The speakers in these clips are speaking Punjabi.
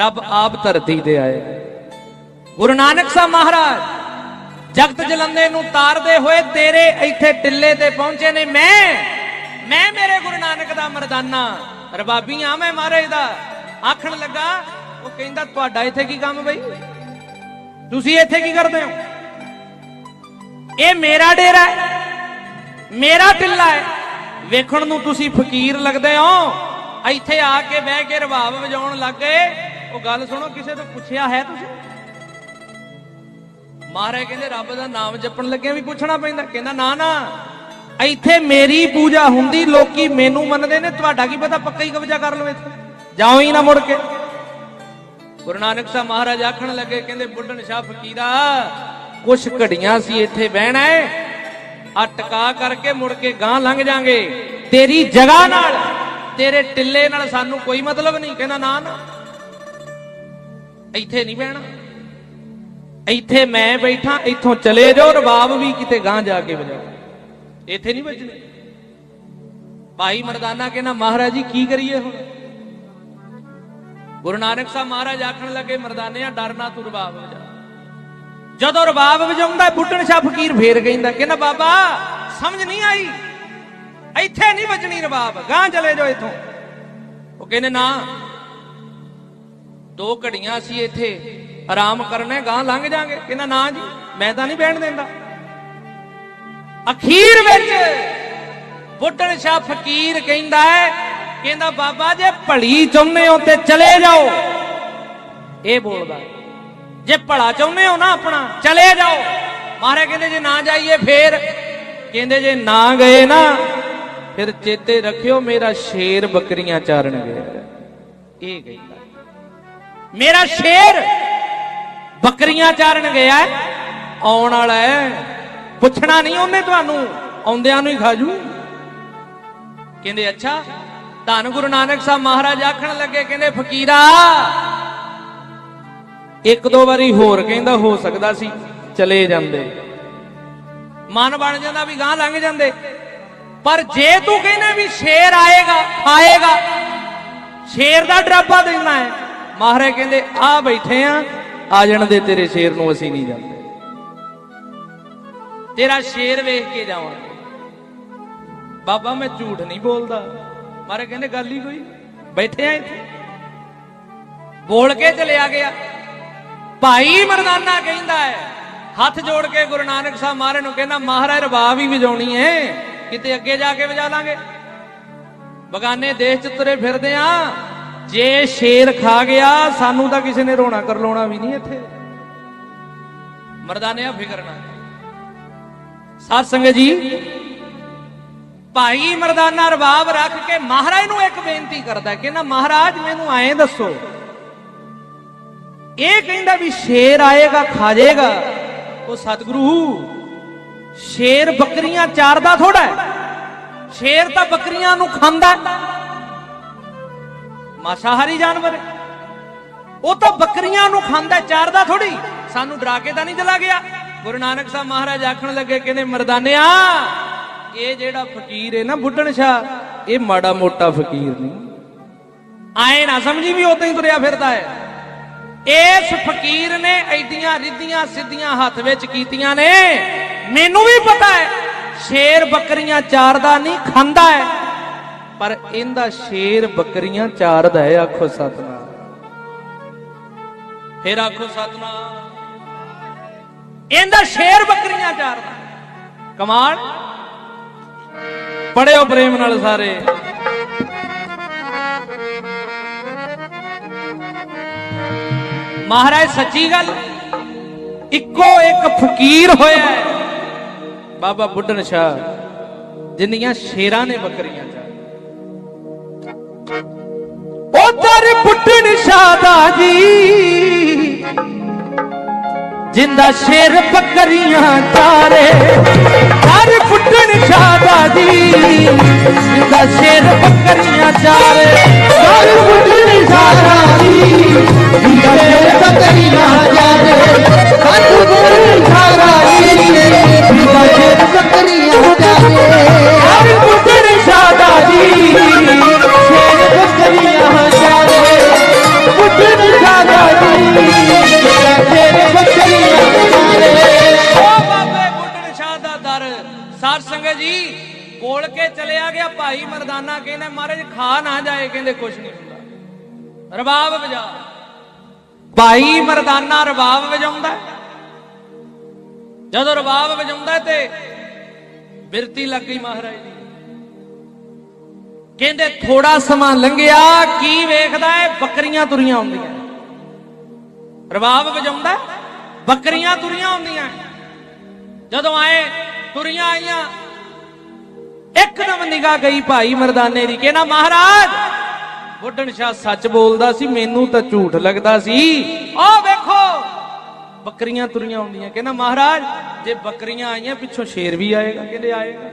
ਰੱਬ ਆਪ ਧਰਤੀ ਤੇ ਆਏ। ਗੁਰੂ ਨਾਨਕ ਸਾਹਿਬ ਮਹਾਰਾਜ, ਜਗਤ ਜਲੰਦੇ ਨੂੰ ਤਾਰਦੇ ਹੋਏ ਤੇਰੇ ਇੱਥੇ ਟਿੱਲੇ ਤੇ ਪਹੁੰਚੇ ਨੇ। ਮੈਂ ਮੈਂ ਮੇਰੇ ਗੁਰੂ ਨਾਨਕ ਦਾ ਮਰਦਾਨਾ। ਰਬਾਬੀ ਆ ਮੈਂ ਮਹਾਰਾਜ ਦਾ। ਆਖਣ ਲੱਗਾ, ਉਹ ਕਹਿੰਦਾ, ਤੁਹਾਡਾ ਇੱਥੇ ਕੀ ਕੰਮ ਬਈ? ਤੁਸੀਂ ਇੱਥੇ ਕੀ ਕਰਦੇ ਹੋ? ਇਹ ਮੇਰਾ ਡੇਰਾ ਹੈ, ਮੇਰਾ ਟਿੱਲਾ ਹੈ। ਵੇਖਣ ਨੂੰ ਤੁਸੀਂ ਫਕੀਰ ਲੱਗਦੇ ਹੋ। ਇੱਥੇ ਆ ਕੇ ਬਹਿ ਕੇ ਰਬਾਬ ਵਜਾਉਣ ਲੱਗ ਗਏ। ਉਹ ਗੱਲ ਸੁਣੋ, ਕਿਸੇ ਤੋਂ ਪੁੱਛਿਆ ਹੈ ਤੁਸੀਂ? ਮਹਾਰਾਜ ਕਹਿੰਦੇ, ਰੱਬ ਦਾ ਨਾਮ ਜਪਣ ਲੱਗਿਆ ਵੀ ਪੁੱਛਣਾ ਪੈਂਦਾ। ਕਹਿੰਦਾ, ਨਾ ਨਾ, ਇੱਥੇ ਮੇਰੀ ਪੂਜਾ ਹੁੰਦੀ, ਲੋਕੀ ਮੈਨੂੰ ਮੰਨਦੇ ਨੇ, ਤੁਹਾਡਾ ਕੀ ਪਤਾ, ਪੱਕਾ ਹੀ ਕਬਜ਼ਾ ਕਰ ਲਓ ਇੱਥੇ। ਜਾਓ ਹੀ ਨਾ ਮੁੜ ਕੇ। ਗੁਰੂ ਨਾਨਕ ਸਾਹਿਬ ਮਹਾਰਾਜ ਆਖਣ ਲੱਗੇ, ਕਹਿੰਦੇ, ਬੁੱਢਣ ਸ਼ਾਹ ਫਕੀਰਾ, ਕੁਛ ਘੜੀਆਂ ਸੀ ਇੱਥੇ ਬਹਿਣਾ ਏ। ਆ ਟਕਾ ਕਰਕੇ ਮੁੜ ਕੇ ਗਾਂ ਲੰਘ ਜਾਾਂਗੇ। ਤੇਰੀ ਜਗ੍ਹਾ ਨਾਲ, ਤੇਰੇ ਟਿੱਲੇ ਨਾਲ ਸਾਨੂੰ ਕੋਈ ਮਤਲਬ ਨਹੀਂ। ਕਹਿੰਦਾ, ਨਾ ਨਾ ਇੱਥੇ ਨਹੀਂ ਬਹਿਣਾ। ਇੱਥੇ ਮੈਂ ਬੈਠਾ, ਇੱਥੋਂ ਚਲੇ ਜਾਓ, ਰਬਾਬ ਵੀ ਕਿਤੇ ਗਾਂ ਜਾ ਕੇ ਵਜਾਓ। ਇੱਥੇ ਨਹੀਂ ਵੱਜਣੇ। ਭਾਈ ਮਰਦਾਨਾ ਕਹਿੰਦਾ, ਮਹਾਰਾਜ ਜੀ, ਕੀ ਕਰੀਏ ਹੁਣ? ਗੁਰੂ ਨਾਨਕ ਸਾਹਿਬ ਮਹਾਰਾਜ ਆਖਣ ਲੱਗੇ, ਮਰਦਾਨਿਆਂ ਡਰਨਾ ਤੂੰ ਰਬਾਬ ਵਜਾ। ਜਦੋਂ ਰਬਾਬ ਵਜਾਉਂਦਾ, ਬੁੱਢਣ ਸ਼ਾਹ ਫਕੀਰ ਫੇਰ ਕਹਿੰਦਾ ਕਹਿੰਦਾ, ਬਾਬਾ, ਸਮਝ ਨਹੀਂ ਆਈ। ਇੱਥੇ ਨਹੀਂ ਵੱਜਣੀ ਰਬਾਬ। ਗਾਂ ਚਲੇ ਜਾਓ ਇੱਥੋਂ। ਉਹ ਕਹਿੰਦੇ, ਨਾ ਦੋ ਘੜੀਆਂ ਸੀ ਇੱਥੇ ਆਰਾਮ ਕਰਨੇ ਗਾਂ ਲੰਘ ਜਾਾਂਗੇ। ਕਹਿੰਦਾ, ਨਾ ਜੀ, ਮੈਂ ਤਾਂ ਨਹੀਂ ਬਹਿਣ ਦਿੰਦਾ। ਅਖੀਰ ਵਿੱਚ ਬੁੱਢਣ ਸ਼ਾਹ ਫਕੀਰ ਕਹਿੰਦਾ ਹੈ, ਕਹਿੰਦਾ, ਬਾਬਾ, ਜੇ ਭਲੀ ਚਾਹੁੰਦੇ ਹੋ ਤੇ ਚਲੇ ਜਾਓ। ਇਹ ਬੋਲਦਾ ਜੇ ਭਲਾ ਚਾਹੁੰਦੇ ਹੋ ਨਾ ਆਪਣਾ, ਚਲੇ ਜਾਓ। ਮਹਾਰਾਜ ਕਹਿੰਦੇ, ਜੇ ਨਾ ਜਾਈਏ ਫੇਰ? ਕਹਿੰਦੇ, ਜੇ ਨਾ ਗਏ ਨਾ, ਫਿਰ ਚੇਤੇ ਰੱਖਿਓ, ਮੇਰਾ ਸ਼ੇਰ ਬੱਕਰੀਆਂ ਚਾਰਨ ਇਹ ਕਹਿੰਦਾ ਮੇਰਾ ਸ਼ੇਰ ਬੱਕਰੀਆਂ ਚਾਰਨ ਗਿਆ ਆਉਣ ਵਾਲਾ ਹੈ। ਪੁੱਛਣਾ ਨਹੀਂ ਉਹਨੇ ਤੁਹਾਨੂੰ, ਆਉਂਦਿਆਂ ਨੂੰ ਹੀ ਖਾਜੂ ਕਹਿੰਦੇ, ਅੱਛਾ, ਧੰਨ ਗੁਰੂ ਨਾਨਕ ਸਾਹਿਬ ਮਹਾਰਾਜ ਆਖਣ ਲੱਗੇ, ਕਹਿੰਦੇ, ਫਕੀਰਾ, ਇੱਕ ਦੋ ਵਾਰੀ ਹੋਰ ਕਹਿੰਦਾ, ਹੋ ਸਕਦਾ ਸੀ, ਚਲੇ ਜਾਂਦੇ। ਮਨ ਬਣ ਜਾਂਦਾ ਵੀ ਗਾਂ ਲੰਘ ਜਾਂਦੇ। ਪਰ ਜੇ ਤੂੰ ਕਹਿੰਦੇ ਵੀ ਸ਼ੇਰ ਆਏਗਾ, ਖਾਏਗਾ, ਸ਼ੇਰ ਦਾ ਡਰਾਪਾ ਦੇਣਾ ਹੈ। ਮਹਾਰਾਜ ਕਹਿੰਦੇ, ਆ ਬੈਠੇ ਆ ਆ ਜਾਣ ਦੇ, ਤੇਰੇ ਸ਼ੇਰ ਨੂੰ ਅਸੀਂ ਨਹੀਂ ਜਾਂਦੇ ਤੇਰਾ ਸ਼ੇਰ ਵੇਖ ਕੇ ਜਾਵਾਂਗੇ ਬਾਬਾ, ਮੈਂ ਝੂਠ ਨਹੀਂ ਬੋਲਦਾ। ਮਹਾਰਾਜ ਕਹਿੰਦੇ, ਗੱਲ ਹੀ ਕੋਈ, ਬੈਠੇ ਆ ਇੱਥੇ। ਬੋਲ ਕੇ ਚਲਿਆ ਗਿਆ। ਭਾਈ ਮਰਦਾਨਾ ਕਹਿੰਦਾ ਹੈ, ਹੱਥ ਜੋੜ ਕੇ ਗੁਰੂ ਨਾਨਕ ਸਾਹਿਬ ਮਹਾਰਾਜ ਨੂੰ ਕਹਿੰਦਾ, ਮਹਾਰਾਜ, ਰਬਾਬ ਹੀ ਵਜਾਉਣੀ ਹੈ। ਕਿਤੇ ਅੱਗੇ ਜਾ ਕੇ ਵਜਾ ਲਾਂਗੇ। ਬਗਾਨੇ ਦੇਸ਼ ਚ ਤੁਰੇ ਫਿਰਦੇ ਆ। ਜੇ ਸ਼ੇਰ ਖਾ ਗਿਆ, ਸਾਨੂੰ ਤਾਂ ਕਿਸੇ ਨੇ ਰੋਣਾ ਕਰ ਲਾਉਣਾ ਵੀ ਨਹੀਂ ਇੱਥੇ। ਮਰਦਾਨਿਆ ਫਿਕਰ ਨਾ ਸਾਧ ਸੰਗਤ ਜੀ, ਭਾਈ ਮਰਦਾਨਾ ਰਬਾਬ ਰੱਖ ਕੇ ਮਹਾਰਾਜ ਨੂੰ ਇੱਕ ਬੇਨਤੀ ਕਰਦਾ ਕਿ ਨਾ ਮਹਾਰਾਜ, ਮੈਨੂੰ ਐਂ ਦੱਸੋ। ਇਹ ਕਹਿੰਦਾ ਵੀ ਸ਼ੇਰ ਆਏਗਾ, ਖਾ ਜਾਏਗਾ। ਉਹ ਸਤਿਗੁਰੂ, ਸ਼ੇਰ ਬੱਕਰੀਆਂ ਚਾਰਦਾ ਥੋੜਾ ਹੈ। ਸ਼ੇਰ ਤਾਂ ਬੱਕਰੀਆਂ ਨੂੰ ਖਾਂਦਾ ਹੈ। ਮਾਸਾਹਾਰੀ ਜਾਨਵਰ। ਹੈ। ਉਹ ਤਾਂ ਬੱਕਰੀਆਂ ਨੂੰ ਖਾਂਦਾ, ਚਾਰਦਾ ਥੋੜੀ ਸਾਨੂੰ ਡਰਾ ਕੇ ਤਾਂ ਨਹੀਂ ਚਲਾ ਗਿਆ। ਗੁਰੂ ਨਾਨਕ ਸਾਹਿਬ ਮਹਾਰਾਜ ਆਖਣ ਲੱਗੇ, ਕਹਿੰਦੇ, ਮਰਦਾਨਿਆ, ਇਹ ਜਿਹੜਾ ਫਕੀਰ ਹੈ ਨਾ ਬੁੱਢਣ ਸ਼ਾਹ, ਇਹ ਮਾੜਾ ਮੋਟਾ ਫਕੀਰ ਨਹੀਂ। ਆਏ ਨਾ ਸਮਝੀ ਵੀ ਉਦਾਂ ਹੀ ਤੁਰਿਆ ਫਿਰਦਾ ਹੈ ਇਸ ਫਕੀਰ ਨੇ ਐਡੀਆਂ ਰਿੱਧੀਆਂ ਸਿੱਧੀਆਂ ਹੱਥ ਵਿੱਚ ਕੀਤੀਆਂ ਨੇ। ਮੈਨੂੰ ਵੀ ਪਤਾ ਹੈ ਸ਼ੇਰ ਬੱਕਰੀਆਂ ਚਾਰਦਾ ਨਹੀਂ, ਖਾਂਦਾ ਹੈ ਪਰ ਇਹਦਾ ਸ਼ੇਰ ਬੱਕਰੀਆਂ ਚਾਰਦਾ ਹੈ, ਆਖੋ ਸਤਨਾਮ। ਫਿਰ ਆਖੋ ਸਤਨਾਮ। ਇਹਦਾ ਸ਼ੇਰ ਬੱਕਰੀਆਂ ਚਾਰਦਾ ਕਮਾਲ। ਪੜਿਓ ਪ੍ਰੇਮ ਨਾਲ ਸਾਰੇ। ਮਹਾਰਾਜ, ਸੱਚੀ ਗੱਲ। ਇੱਕੋ ਇੱਕ ਫਕੀਰ ਹੋਇਆ ਬਾਬਾ ਬੁੱਢਣ ਸ਼ਾਹ, ਜਿੰਨੀਆਂ ਸ਼ੇਰਾਂ ਨੇ ਬੱਕਰੀਆਂ। ਉਧਰ ਬੁੱਢਣ ਸ਼ਾਹ ਜੀ। ਜਿੰਦਾ ਸ਼ੇਰ ਬੱਕਰੀਆਂ ਚਾਰੇ। ਹਰ ਬੁੱਢਣ ਸ਼ਾਹ ਜੀ। ਜਿੰਦਾ ਸ਼ੇਰ ਬੱਕਰੀਆਂ ਚਾਰੇ। ਹਰ ਬੁੱਢਣ ਸ਼ਾਹ ਜੀ। ਜਿੰਦਾ ਸ਼ੇਰ ਬੱਕਰੀਆਂ ਚਾਰੇ। ਹਰ ਬੁੱਢਣ ਸ਼ਾਹ ਜੀ। ਜਿੰਦਾ ਸ਼ੇਰ ਬੱਕਰੀਆਂ ਚਾਰੇ। ਭਾਈ ਮਰਦਾਨਾ ਮਹਾਰਾਜ, ਖਾ ਨਾ ਜਾਏ, ਕਹਿੰਦੇ, ਕੁਛ ਨਹੀਂ ਹੁੰਦਾ। ਰਬਾਬ ਵਜਾ। ਭਾਈ ਮਰਦਾਨਾ ਰਬਾਬ ਵਜਾਉਂਦਾ ਜਦੋਂ ਰਬਾਬ ਵਜਾਉਂਦਾ ਤੇ ਬਿਰਤੀ ਲੱਗ ਗਈ ਮਹਾਰਾਜ ਦੀ। ਕਹਿੰਦੇ ਥੋੜਾ ਸਮਾਂ ਲੰਘਿਆ, ਕੀ ਵੇਖਦਾ ਹੈ? ਬੱਕਰੀਆਂ ਤੁਰੀਆਂ ਹੁੰਦੀਆਂ ਰਬਾਬ ਵਜਾਉਂਦਾ ਬੱਕਰੀਆਂ ਤੁਰੀਆਂ ਹੁੰਦੀਆਂ ਜਦੋਂ ਆਏ, ਤੁਰੀਆਂ ਆਈਆਂ ਇੱਕਦਮ ਨਿਗਾਹ ਗਈ ਭਾਈ ਮਰਦਾਨੇ ਦੀ ਕਹਿੰਦਾ ਮਹਾਰਾਜ? ਬੁੱਢਣ ਸ਼ਾਹ ਸੱਚ ਬੋਲਦਾ ਸੀ, ਮੈਨੂੰ ਤਾਂ ਝੂਠ ਲੱਗਦਾ ਸੀ। ਆਹ ਵੇਖੋ, ਬੱਕਰੀਆਂ ਤੁਰੀਆਂ ਹੁੰਦੀਆਂ ਕਹਿੰਦਾ ਮਹਾਰਾਜ? ਜੇ ਬੱਕਰੀਆਂ ਆਈਆਂ, ਪਿੱਛੋਂ ਸ਼ੇਰ ਵੀ ਆਏਗਾ ਕਹਿੰਦੇ ਆਏਗਾ?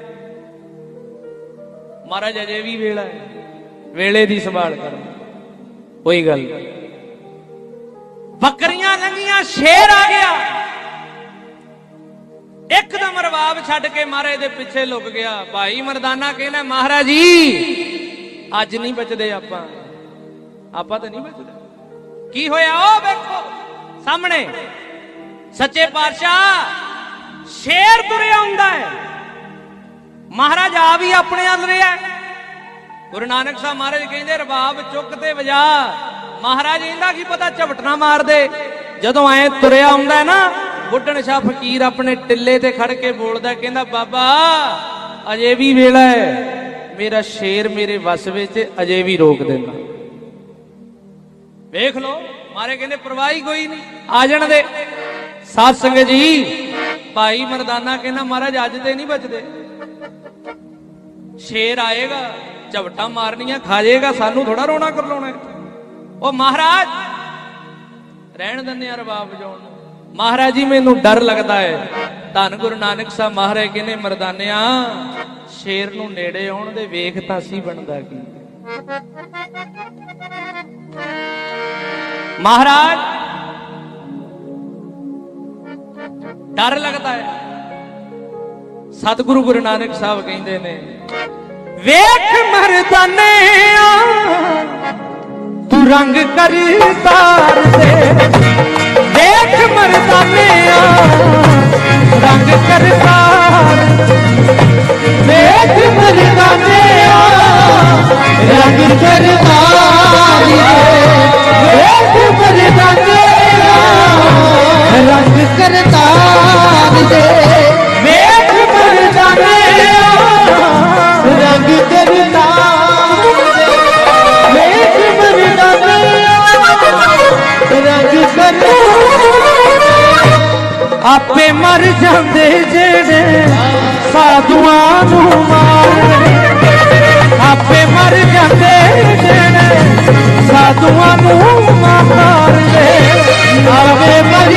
ਮਹਾਰਾਜ ਅਜੇ ਵੀ ਵੇਲਾ ਹੈ, ਵੇਲੇ ਦੀ ਸੰਭਾਲ ਕਰੋ ਕੋਈ ਗੱਲ ਨਹੀਂ। ਬੱਕਰੀਆਂ ਲੰਗੀਆਂ ਸ਼ੇਰ ਆ ਗਿਆ। ਇੱਕਦਮ ਰਵਾਬ ਛੱਡ ਕੇ ਮਹਾਰਾਜ ਦੇ ਪਿੱਛੇ ਲੁਕ ਗਿਆ। ਭਾਈ ਮਰਦਾਨਾ ਕਹਿੰਦਾ, ਮਹਾਰਾਜ ਜੀ, ਅੱਜ ਨਹੀਂ ਬਚਦੇ ਆਪਾਂ। ਆਪਾਂ ਤਾਂ ਨਹੀਂ ਬਚਦੇ। ਕੀ ਹੋਇਆ? ਉਹ ਵੇਖੋ, ਸਾਹਮਣੇ। ਸੱਚੇ ਪਾਤਸ਼ਾਹ ਸ਼ੇਰ ਤੁਰਿਆ ਹੁੰਦਾ ਹੈ। ਮਹਾਰਾਜ ਆ ਵੀ ਆਪਣੇ ਵੱਲ ਰਿਹਾ ਹੈ। ਗੁਰੂ ਨਾਨਕ ਸਾਹਿਬ ਮਹਾਰਾਜ ਕਹਿੰਦੇ ਰਬਾਬ ਚੁੱਕ ਤੇ ਵਜਾ। ਮਹਾਰਾਜ ਇਹਦਾ ਕੀ ਪਤਾ ਝਵਟਣਾ ਮਾਰਦੇ। ਜਦੋਂ ਐ ਤੁਰਿਆ ਆਉਂਦਾ ਨਾ ਬੁੱਢਣ ਸ਼ਾਹ ਫਕੀਰ ਆਪਣੇ ਟਿੱਲੇ ਤੇ ਖੜ ਕੇ ਬੋਲਦਾ, ਕਹਿੰਦਾ, ਬਾਬਾ, ਅਜੇ ਵੀ ਵੇਲਾ ਹੈ। ਮੇਰਾ ਸ਼ੇਰ ਮੇਰੇ ਵਸ ਵਿੱਚ ਅਜੇ ਵੀ ਰੋਕ ਦੇਣਾ ਵੇਖ ਲਓ, ਮਾਰੇ ਕਹਿੰਦੇ, ਪਰਵਾਹੀ ਕੋਈ ਨਹੀਂ, ਆ ਜਾਣ ਦੇ। ਸਾਧ ਸੰਗਤ ਜੀ, ਭਾਈ ਮਰਦਾਨਾ ਕਹਿੰਦਾ, ਮਹਾਰਾਜ, ਅੱਜ ਤੇ ਨਹੀਂ ਬਚਦੇ। ਸ਼ੇਰ ਆਏਗਾ ਝਵਟਾ ਮਾਰਨੀਆਂ, ਖਾ ਜਾਏਗਾ, ਸਾਨੂੰ ਥੋੜਾ ਰੋਣਾ ਕਰਲਾਉਣਾ ਉਹ ਮਹਾਰਾਜ, ਰਹਿਣ ਦਿੰਦੇ ਆ ਰਬਾਬ ਵਜਾਉਣ ਮਹਾਰਾਜ ਜੀ, ਮੈਨੂੰ ਡਰ ਲੱਗਦਾ ਹੈ। ਧੰਨ ਗੁਰੂ ਨਾਨਕ ਸਾਹਿਬ ਮਹਾਰਾਜ ਕਹਿੰਦੇ, ਮਰਦਾਨਿਆ, ਸ਼ੇਰ ਨੂੰ ਨੇੜੇ ਆਉਣ ਦੇ ਵੇਖ ਤਾਂ ਸੀ ਬਣਦਾ ਕੀ। ਮਹਾਰਾਜ, ਡਰ ਲੱਗਦਾ ਹੈ। ਸਤਿਗੁਰੂ ਗੁਰੂ ਨਾਨਕ ਸਾਹਿਬ ਕਹਿੰਦੇ ਨੇ, ਵੇਖ ਮਰਦਾਨਿਆ, ਤੂੰ ਰੰਗ ਕਰ ਤਾਰ ਦੇ ਵੇਖ ਮਰਦਾਨਿਆ ਰੰਗ ਕਰ ਵੇਖ ਮਰਦਾਨਿਆ ਰੰਗ ਕਰਵਾਰੀ ਵੇਖ ਮਰਦਾਨਿਆ ਰੰਗ ਕਰਤਾਰ ਦੇ। ਆਪੇ ਮਰ ਜਾਂਦੇ ਜਿਹੜੇ ਸਾਧੂਆਂ ਨੂੰ ਮਾਰਦੇ। ਆਪੇ ਮਰ ਜਾਂਦੇ ਜਿਹੜੇ ਸਾਧੂਆਂ ਨੂੰ ਮਾਰਦੇ। ਆਵੇ ਮਰ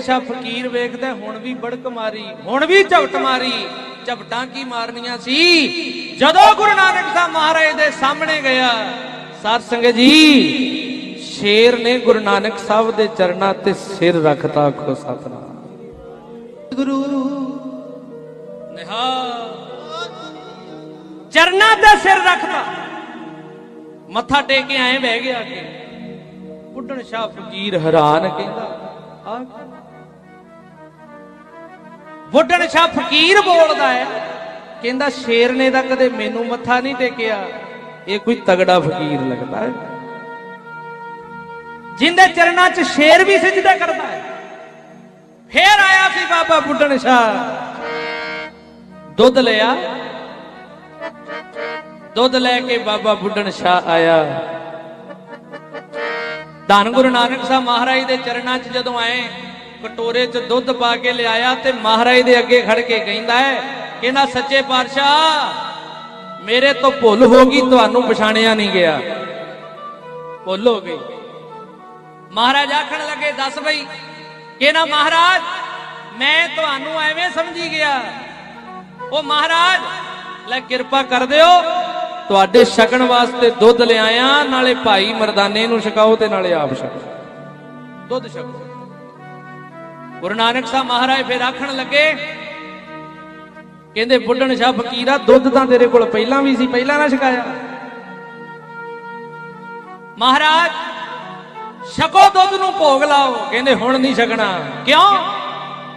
ਸ਼ਾਹ ਫਕੀਰ ਵੇਖਦਾ ਹੁਣ ਵੀ ਬੜਕ ਮਾਰੀ ਹੁਣ ਵੀ ਝਵਟ ਮਾਰੀ। ਝਵਟਾਂ ਕੀ ਮਾਰਨੀਆਂ ਸੀ? ਜਦੋਂ ਗੁਰੂ ਨਾਨਕ ਸਾਹਿਬ ਮਹਾਰਾਜ ਦੇ ਸਾਹਮਣੇ ਗਿਆ ਸਾਧ ਸੰਗਤ ਜੀ ਸ਼ੇਰ ਨੇ ਗੁਰੂ ਨਾਨਕ ਸਾਹਿਬ ਦੇ ਚਰਨਾਂ ਤੇ ਸਿਰ ਰੱਖਤਾ ਆਖੋ ਸਤਨਾਮ। ਗੁਰੂ ਨਿਹਾਲ। ਚਰਨਾਂ ਤੇ ਸਿਰ ਰੱਖਦਾ ਮੱਥਾ ਟੇਕ ਕੇ ਐਂ ਬਹਿ ਗਿਆ ਕਿ ਬੁੱਢਣ ਸ਼ਾਹ ਫਕੀਰ ਹੈਰਾਨ ਕਹਿੰਦਾ ਆ? ਬੁੱਢਣ ਸ਼ਾਹ ਫਕੀਰ ਬੋਲਦਾ ਹੈ। ਕਹਿੰਦਾ ਸ਼ੇਰ ਨੇ ਤਾਂ ਕਦੇ ਮੈਨੂੰ ਮੱਥਾ ਨਹੀਂ ਟੇਕਿਆ। ਇਹ ਕੋਈ ਤਗੜਾ ਫਕੀਰ ਲੱਗਦਾ ਹੈ। ਜਿੰਦੇ ਚਰਨਾਂ 'ਚ ਸ਼ੇਰ ਵੀ ਸਜਦਾ ਕਰਦਾ ਹੈ। ਫੇਰ ਆਇਆ ਸੀ ਬਾਬਾ ਬੁੱਢਣ ਸ਼ਾਹ। ਦੁੱਧ ਲਿਆ। ਦੁੱਧ ਲੈ ਕੇ ਬਾਬਾ ਬੁੱਢਣ ਸ਼ਾਹ ਆਇਆ। ਧੰਨ ਗੁਰੂ ਨਾਨਕ ਸਾਹਿਬ ਮਹਾਰਾਜ ਦੇ ਚਰਨਾਂ 'ਚ ਜਦੋਂ ਆਏ ਕਟੋਰੇ 'ਚ ਦੁੱਧ ਪਾ ਕੇ ਲਿਆਇਆ ਤੇ ਮਹਾਰਾਜ ਦੇ ਅੱਗੇ ਖੜ ਕੇ ਕਹਿੰਦਾ ਹੈ ਕਹਿੰਦਾ ਸੱਚੇ ਪਾਤਸ਼ਾਹ, ਮੇਰੇ ਤੋਂ ਭੁੱਲ ਹੋ ਗਈ, ਤੁਹਾਨੂੰ ਪਛਾਣਿਆ ਨਹੀਂ ਗਿਆ। ਭੁੱਲ ਹੋ ਗਈ। ਮਹਾਰਾਜ ਆਖਣ ਲੱਗੇ, ਦੱਸ ਬਈ ਕਹਿੰਦਾ ਮਹਾਰਾਜ, ਮੈਂ ਤੁਹਾਨੂੰ ਐਵੇਂ ਸਮਝੀ ਗਿਆ। ਉਹ ਮਹਾਰਾਜ, ਲੈ ਕਿਰਪਾ ਕਰ ਦਿਓ, ਤੁਹਾਡੇ ਛਕਣ ਵਾਸਤੇ ਦੁੱਧ ਲਿਆਇਆ, ਨਾਲੇ ਭਾਈ ਮਰਦਾਨੇ ਨੂੰ ਛਕਾਓ ਤੇ ਨਾਲੇ ਆਪ ਛਕੋ। ਦੁੱਧ ਛਕੋ। ਗੁਰੂ ਨਾਨਕ ਸਾਹਿਬ ਮਹਾਰਾਜ ਫਿਰ ਆਖਣ ਲੱਗੇ, ਕਹਿੰਦੇ ਬੁੱਢਣ ਸ਼ਾਹ ਫਕੀਰਾ ਦੁੱਧ ਤਾਂ ਤੇਰੇ ਕੋਲ ਪਹਿਲਾਂ ਵੀ ਸੀ, ਪਹਿਲਾਂ ਨਾ ਛਕਾਇਆ। ਮਹਾਰਾਜ, ਛਕੋ ਦੁੱਧ ਨੂੰ, ਭੋਗ ਲਾਓ। ਕਹਿੰਦੇ ਹੁਣ ਨਹੀਂ ਛਕਣਾ। ਕਿਉਂ?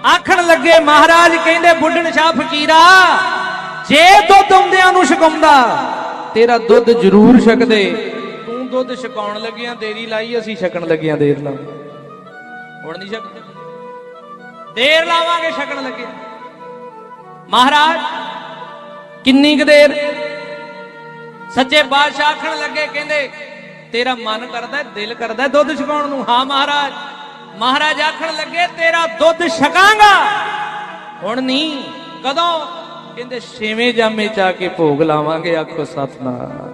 ਆਖਣ ਲੱਗੇ, ਮਹਾਰਾਜ ਕਹਿੰਦੇ ਬੁੱਢਣ ਸ਼ਾਹ ਫਕੀਰਾ ਜੇ ਦੁੱਧ ਆਉਂਦਿਆਂ ਨੂੰ ਛਕਾਉਂਦਾ, ਤੇਰਾ ਦੁੱਧ ਜ਼ਰੂਰ ਛਕਦੇ। ਤੂੰ ਦੁੱਧ ਛਕਾਉਣ ਲੱਗਿਆਂ, ਦੇਰੀ ਲਾਈ, ਅਸੀਂ ਛਕਣ ਲੱਗਿਆਂ ਦੇਰ ਨਾਲ। ਹੁਣ ਨਹੀਂ ਛਕਦੇ। ਦੇਰ ਲਾਵਾਂਗੇ ਛਕਣ ਲੱਗਿਆ ਮਹਾਰਾਜ ਕਿੰਨੀ ਕੁ ਦੇਰ? ਸੱਚੇ ਬਾਦਸ਼ਾਹ ਆਖਣ ਲੱਗੇ ਕਹਿੰਦੇ ਤੇਰਾ ਮਨ ਕਰਦਾ ਹੈ, ਦਿਲ ਕਰਦਾ ਹੈ ਦੁੱਧ ਛਕਾਉਣ ਨੂੰ। ਹਾਂ ਮਹਾਰਾਜ ਮਹਾਰਾਜ ਆਖਣ ਲੱਗੇ ਤੇਰਾ ਦੁੱਧ ਛਕਾਂਗਾ। ਹੁਣ ਨਹੀਂ ਕਦੋਂ? ਕਹਿੰਦੇ ਛੇਵੇਂ ਜਾਮੇ ਚ ਆ ਕੇ ਭੋਗ ਲਾਵਾਂਗੇ ਆਖੋ ਸਤਨਾਮ।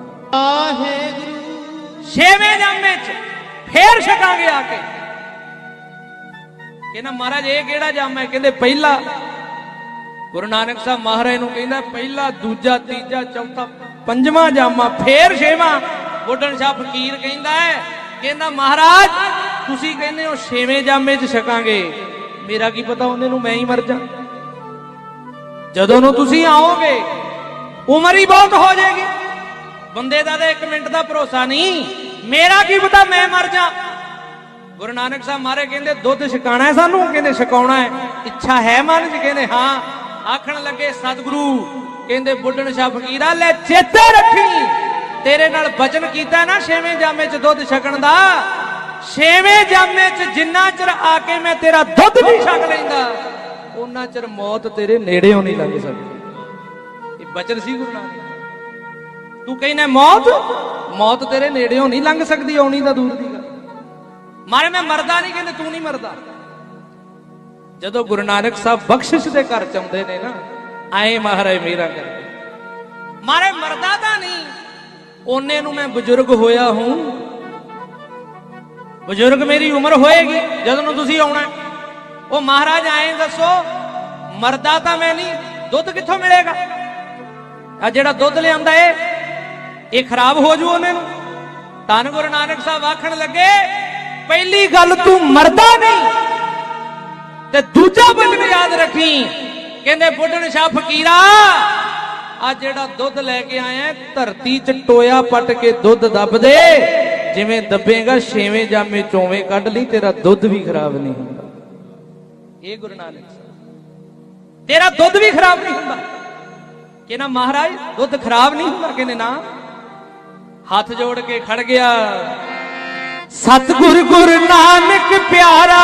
ਛੇਵੇਂ ਜਾਮੇ ਚ ਫੇਰ ਛਕਾਂਗੇ ਆ ਕੇ। ਕਹਿੰਦਾ, ਮਹਾਰਾਜ, ਇਹ ਕਿਹੜਾ ਜਾਮਾ ਹੈ? ਕਹਿੰਦੇ, ਪਹਿਲਾ ਗੁਰੂ ਨਾਨਕ ਸਾਹਿਬ ਮਹਾਰਾਜ ਨੂੰ ਕਹਿੰਦਾ, ਪਹਿਲਾ, ਦੂਜਾ, ਤੀਜਾ, ਚੌਥਾ, ਪੰਜਵਾਂ ਜਾਮਾ ਫੇਰ ਛੇਵਾਂ। ਬੁੱਢਣ ਸ਼ਾਹ ਫਕੀਰ ਕਹਿੰਦਾ ਹੈ, ਕਹਿੰਦਾ, ਮਹਾਰਾਜ, ਤੁਸੀਂ ਕਹਿੰਦੇ ਹੋ ਛੇਵੇਂ ਜਾਮੇ 'ਚ ਛਕਾਂਗੇ। ਮੇਰਾ ਕੀ ਪਤਾ ਉਹਨੇ ਨੂੰ ਮੈਂ ਹੀ ਮਰ ਜਾ। ਜਦੋਂ ਨੂੰ ਤੁਸੀਂ ਆਓਗੇ, ਉਮਰ ਹੀ ਬਹੁਤ ਹੋ ਜਾਏਗੀ। ਬੰਦੇ ਦਾ ਤਾਂ 1 ਮਿੰਟ ਦਾ ਭਰੋਸਾ ਨਹੀਂ। ਮੇਰਾ ਕੀ ਪਤਾ ਮੈਂ ਮਰ ਜਾ। ਗੁਰੂ ਨਾਨਕ ਸਾਹਿਬ ਮਾਰੇ ਕਹਿੰਦੇ, ਦੁੱਧ ਛਕਾਣਾ ਹੈ ਸਾਨੂੰ? ਕਹਿੰਦੇ, ਛਕਾਉਣਾ ਹੈ। ਇੱਛਾ ਹੈ ਮਨ 'ਚ ਕਹਿੰਦੇ, ਹਾਂ। ਆਖਣ ਲੱਗੇ, ਸਤਿਗੁਰੂ। ਕਹਿੰਦੇ, ਬੁੱਢਣ ਸ਼ਾਹ ਫਕੀਰਾ ਲੈ ਚੇਤੇ ਰੱਖੀ। ਤੇਰੇ ਨਾਲ ਬਚਨ ਕੀਤਾ ਨਾ ਛੇਵੇਂ ਜਾਮੇ 'ਚ ਦੁੱਧ ਛਕਣ ਦਾ। ਛੇਵੇਂ ਜਾਮੇ 'ਚ ਜਿੰਨਾ ਚਿਰ ਆ ਕੇ ਮੈਂ ਤੇਰਾ ਦੁੱਧ ਨਹੀਂ ਛਕ ਲੈਂਦਾ ਉਹਨਾਂ ਚਿਰ ਮੌਤ ਤੇਰੇ ਨੇੜੇੋਂ ਨਹੀਂ ਲੰਘ ਸਕਦੀ। ਇਹ ਬਚਨ ਸੀ ਗੁਰੂ ਨਾਨਕ ਤੂੰ ਕਹਿੰਦਾ, ਮੌਤ? ਮੌਤ ਤੇਰੇ ਨੇੜੇੋਂ ਨਹੀਂ ਲੰਘ ਸਕਦੀ, ਆਉਣੀ ਤਾਂ ਦੂਰ ਦੀ। ਮਾਰੇ, ਮੈਂ ਮਰਦਾ ਨਹੀਂ, ਕਹਿੰਦੇ ਤੂੰ ਨਹੀਂ ਮਰਦਾ। ਜਦੋਂ ਗੁਰੂ ਨਾਨਕ ਸਾਹਿਬ ਬਖਸ਼ਿਸ਼ ਦੇ ਘਰ ਚ ਆਉਂਦੇ ਨੇ ਨਾ, ਆਏ ਮਹਾਰਾਜ ਮੇਰਾ ਕਰਦੇ ਮਾਰੇ, ਮਰਦਾ ਤਾਂ ਨਹੀਂ, ਉਹਨੇ ਨੂੰ ਮੈਂ ਬਜ਼ੁਰਗ ਹੋਇਆ ਹੂੰ। ਬਜ਼ੁਰਗ ਮੇਰੀ ਉਮਰ ਹੋਏਗੀ, ਜਦੋਂ ਨੂੰ ਤੁਸੀਂ ਆਉਣਾ ਉਹ ਮਹਾਰਾਜ ਆਏ ਦੱਸੋ, ਮਰਦਾ ਤਾਂ ਮੈਂ ਨਹੀਂ, ਦੁੱਧ ਕਿੱਥੋਂ ਮਿਲੇਗਾ? ਆ ਜਿਹੜਾ ਦੁੱਧ ਲਿਆਂਦਾ ਏ, ਇਹ ਖਰਾਬ ਹੋ ਜੂ ਉਹਨੇ ਨੂੰ। ਧੰਨ ਗੁਰੂ ਨਾਨਕ ਸਾਹਿਬ ਆਖਣ ਲੱਗੇ ਪਹਿਲੀ ਗੱਲ ਤੂੰ ਮਰਦਾ ਨਹੀਂ ਤੇ ਦੂਜਾ ਬਚਨ ਯਾਦ ਰੱਖੀ। ਕਹਿੰਦੇ ਬੁੱਢਣ ਸ਼ਾਹ ਫਕੀਰਾ ਆ ਜਿਹੜਾ ਦੁੱਧ ਲੈ ਕੇ ਆਇਆ ਧਰਤੀ 'ਚ ਟੋਇਆ ਪੱਟ ਕੇ ਦੁੱਧ ਦੱਬ ਦੇ। ਜਿਵੇਂ ਦੱਬੇਗਾ, ਛੇਵੇਂ ਜਾਮੇ ਚੋਵੇਂ ਕੱਢ ਲਈ, ਤੇਰਾ ਦੁੱਧ ਵੀ ਖਰਾਬ ਨਹੀਂ ਹੁੰਦਾ। ਇਹ ਗੁਰੂ ਨਾਨਕ ਸਾਹਿਬ। ਤੇਰਾ ਦੁੱਧ ਵੀ ਖਰਾਬ ਨਹੀਂ ਹੁੰਦਾ। ਕਹਿੰਦਾ, ਮਹਾਰਾਜ, ਦੁੱਧ ਖਰਾਬ ਨਹੀਂ ਹੁੰਦਾ? ਕਹਿੰਦੇ, ਨਾ। ਹੱਥ ਜੋੜ ਕੇ ਖੜ ਗਿਆ। ਸਤਿਗੁਰ ਗੁਰ ਨਾਨਕ ਪਿਆਰਾ।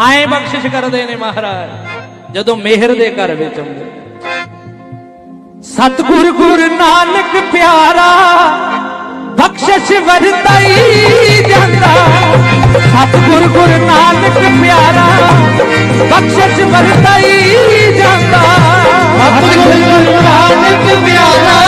ਆਏ ਬਖਸ਼ਿਸ਼ ਕਰਦੇ ਨੇ ਮਹਾਰਾਜ, ਜਦੋਂ ਮਿਹਰ ਦੇ ਘਰ ਵਿੱਚ ਆਉਂਦੇ। ਸਤਿਗੁਰ ਗੁਰ ਨਾਨਕ ਪਿਆਰਾ, ਬਖਸ਼ਿਸ਼ ਵਰਤਾਈ ਜਾਂਦਾ। ਸਤਿਗੁਰ ਗੁਰੂ ਨਾਨਕ ਪਿਆਰਾ, ਬਖਸ਼ਿਸ਼ ਵਰਤਾਈ ਜਾਂਦਾ। ਸਤਿਗੁਰ ਗੁਰੂ ਨਾਨਕ ਪਿਆਰਾ। ਬਖਸ਼ ਵਰਤਾਈ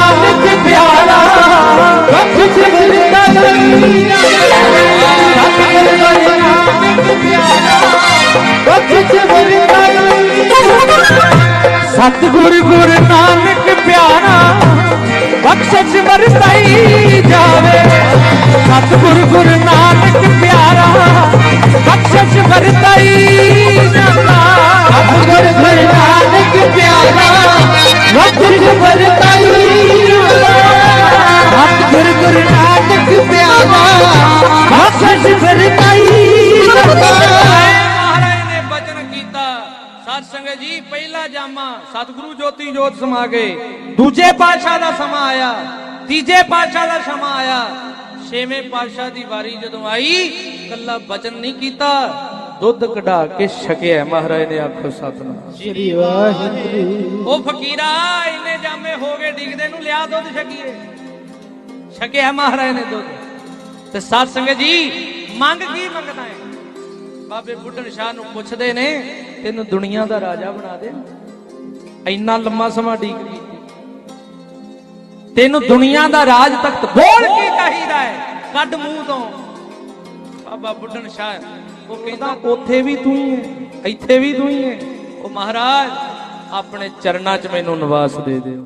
ਸਤਿਗੁਰੂ ਜੋਤੀ ਜੋਤ ਸਮਾ ਗਏ। ਦੂਜੇ ਪਾਤਸ਼ਾਹ ਦਾ ਸਮਾਂ ਆਇਆ ਤੀਜੇ ਪਾਤਸ਼ਾਹ ਦਾ ਸਮਾਂ ਆਇਆ। ਛੇਵੇਂ ਪਾਤਸ਼ਾਹ ਦੀ ਵਾਰੀ ਜਦੋਂ ਆਈ ਕੱਲਾ ਬਚਨ ਨਹੀਂ ਕੀਤਾ ਦੁੱਧ ਕਢਾ ਕੇ ਛਕਿਆ। ਮਹਾਰਾਜ ਨੇ ਆਖੋ ਸਤਨਾਮ। ਸ੍ਰੀ ਵਾਹਿਗੁਰੂ। ਉਹ ਫਕੀਰਾ ਇੰਨੇ ਜਾਮੇ ਹੋ ਗਏ ਡਿੱਗਦੇ ਨੂੰ ਲਿਆ ਦੁੱਧ ਛਕੀਏ। ਛਕਿਆ ਮਹਾਰਾਜ ਨੇ ਦੁੱਧ। ਤੇ ਸਾਧ ਸੰਗਤ ਜੀ ਮੰਗ ਕੀ ਮੰਗਦਾ ਹੈ ਬਾਬੇ ਬੁੱਢਣ ਸ਼ਾਹ ਨੂੰ ਪੁੱਛਦੇ ਨੇ ਤੈਨੂੰ ਦੁਨੀਆ ਦਾ ਰਾਜਾ ਬਣਾ ਦੇ। ਇੰਨਾ ਲੰਮਾ ਸਮਾਂ ਡੀਕ ਕੀਤੀ ਤੈਨੂੰ ਦੁਨੀਆ ਦਾ ਰਾਜ ਤਖਤ ਬੋਲ ਕੀ ਚਾਹੀਦਾ ਹੈ। ਕੱਢ ਮੂੰਹ ਤੋਂ। ਬਾਬਾ ਬੁੱਢਣ ਸ਼ਾਹ, ਉਹ ਕਹਿੰਦਾ, ਉੱਥੇ ਵੀ ਤੂੰ ਹੀ ਹੈ, ਇੱਥੇ ਵੀ ਤੂੰ ਹੀ ਹੈ। ਉਹ ਮਹਾਰਾਜ, ਆਪਣੇ ਚਰਨਾਂ 'ਚ ਮੈਨੂੰ ਨਿਵਾਸ ਦੇ ਦਿਓ।